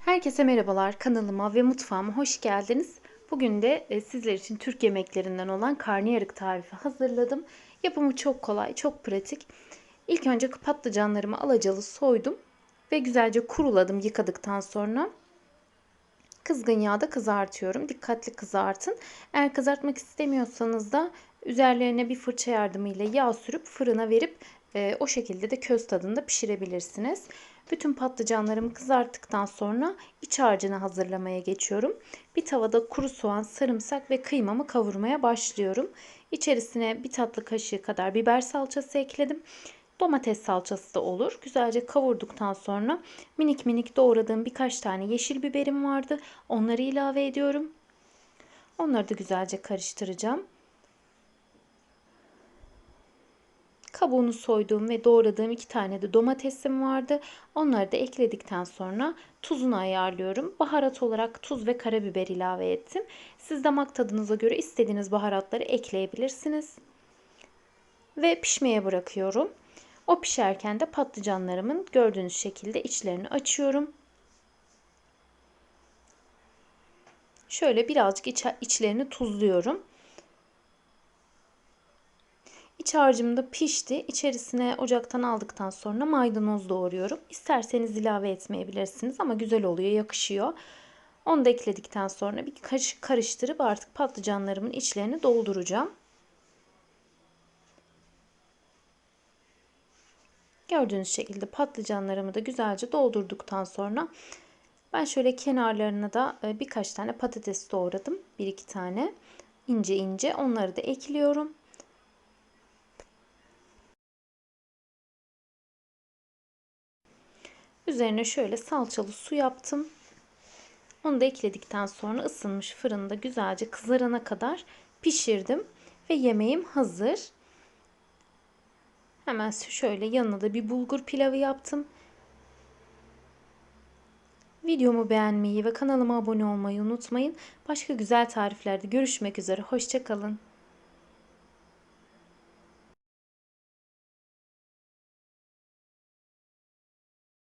Herkese merhabalar. Kanalıma ve mutfağıma hoş geldiniz. Bugün de e, sizler için Türk yemeklerinden olan karnıyarık tarifi hazırladım. Yapımı çok kolay, çok pratik. İlk önce patlıcanlarımı alacalı soydum ve güzelce kuruladım yıkadıktan sonra. Kızgın yağda kızartıyorum. Dikkatli kızartın. Eğer kızartmak istemiyorsanız da üzerlerine bir fırça yardımıyla yağ sürüp fırına verip e, o şekilde de köz tadında pişirebilirsiniz. Bütün patlıcanlarımı kızarttıktan sonra iç harcını hazırlamaya geçiyorum. Bir tavada kuru soğan, sarımsak ve kıymamı kavurmaya başlıyorum. İçerisine bir tatlı kaşığı kadar biber salçası ekledim. Domates salçası da olur. Güzelce kavurduktan sonra minik minik doğradığım birkaç tane yeşil biberim vardı. Onları ilave ediyorum. Onları da güzelce karıştıracağım. Kabuğunu soyduğum ve doğradığım iki tane de domatesim vardı. Onları da ekledikten sonra tuzunu ayarlıyorum. Baharat olarak tuz ve karabiber ilave ettim. Siz damak tadınıza göre istediğiniz baharatları ekleyebilirsiniz. Ve pişmeye bırakıyorum. O pişerken de patlıcanlarımın gördüğünüz şekilde içlerini açıyorum. Şöyle birazcık iç, içlerini tuzluyorum. İç harcım da pişti. İçerisine ocaktan aldıktan sonra maydanoz doğruyorum. İsterseniz ilave etmeyebilirsiniz ama güzel oluyor, yakışıyor. Onu da ekledikten sonra bir kaşık karıştırıp artık patlıcanlarımın içlerini dolduracağım. Gördüğünüz şekilde patlıcanlarımı da güzelce doldurduktan sonra ben şöyle kenarlarına da e, birkaç tane patates doğradım. Bir iki tane ince ince onları da ekliyorum. Üzerine şöyle salçalı su yaptım. Onu da ekledikten sonra ısınmış fırında güzelce kızarana kadar pişirdim. Ve yemeğim hazır. Hemen şöyle yanına da bir bulgur pilavı yaptım. Videomu beğenmeyi ve kanalıma abone olmayı unutmayın. Başka güzel tariflerde görüşmek üzere. Hoşçakalın.